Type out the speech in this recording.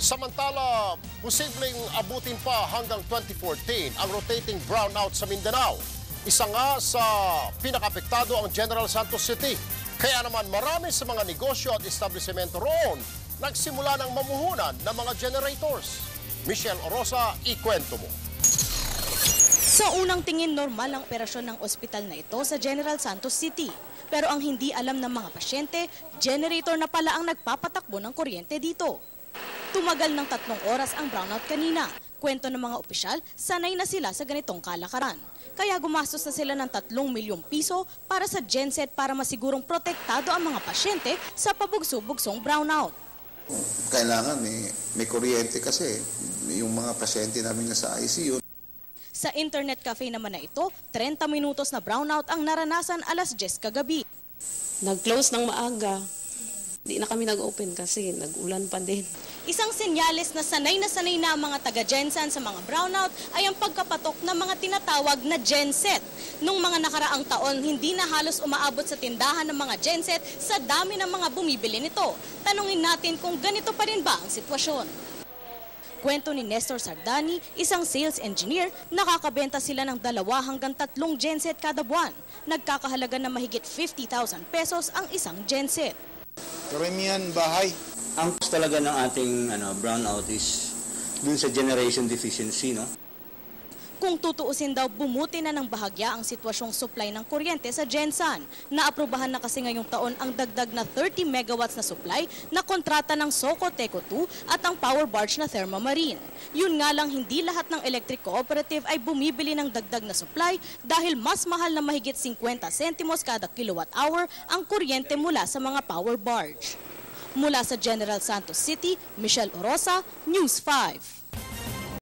Samantala, posibleng abutin pa hanggang 2014 ang rotating brownout sa Mindanao. Isa nga sa pinakapektado ang General Santos City. Kaya naman marami sa mga negosyo at establishmento roon nagsimula ng mamuhunan ng mga generators. Michelle Orosa, ikwento mo. Sa unang tingin, normal ang operasyon ng ospital na ito sa General Santos City. Pero ang hindi alam ng mga pasyente, generator na pala ang nagpapatakbo ng kuryente dito. Tumagal ng tatlong oras ang brownout kanina. Kwento ng mga opisyal, sanay na sila sa ganitong kalakaran. Kaya gumastos na sila ng 3 milyong piso para sa genset para masigurong protektado ang mga pasyente sa pabugso-bugsong brownout. kailangan may, may kuryente kasi yung mga pasyente namin nasa ICU. Sa internet cafe naman na ito, 30 minutos na brownout ang naranasan alas 10 kagabi. Nag-close ng maaga. Di na kami nag-open kasi nag-ulan pa din. Isang senyales na sanay na sanay na ang mga taga-Gensan sa mga brownout ay ang pagkapatok ng mga tinatawag na genset. Nung mga nakaraang taon, hindi na halos umaabot sa tindahan ng mga genset sa dami ng mga bumibili nito. Tanungin natin kung ganito pa rin ba ang sitwasyon. Kwento ni Nestor Sardani, isang sales engineer, nakakabenta sila ng dalawa hanggang tatlong genset kada buwan. Nagkakahalaga na mahigit 50,000 pesos ang isang genset. Karamihan bahay. Ang talaga ng ating ano, brownout is dun sa generation deficiency, no? Kung tutuusin daw, bumuti na ng bahagya ang sitwasyong supply ng kuryente sa Gensan. Naaprubahan na kasi ngayong taon ang dagdag na 30 megawatts na supply na kontrata ng Socoteco 2 at ang power barge na Thermamarine. Yun nga lang, hindi lahat ng electric cooperative ay bumibili ng dagdag na supply dahil mas mahal na mahigit 50 sentimos kada kilowatt hour ang kuryente mula sa mga power barge. Mula sa General Santos City, Michelle Orosa, News 5.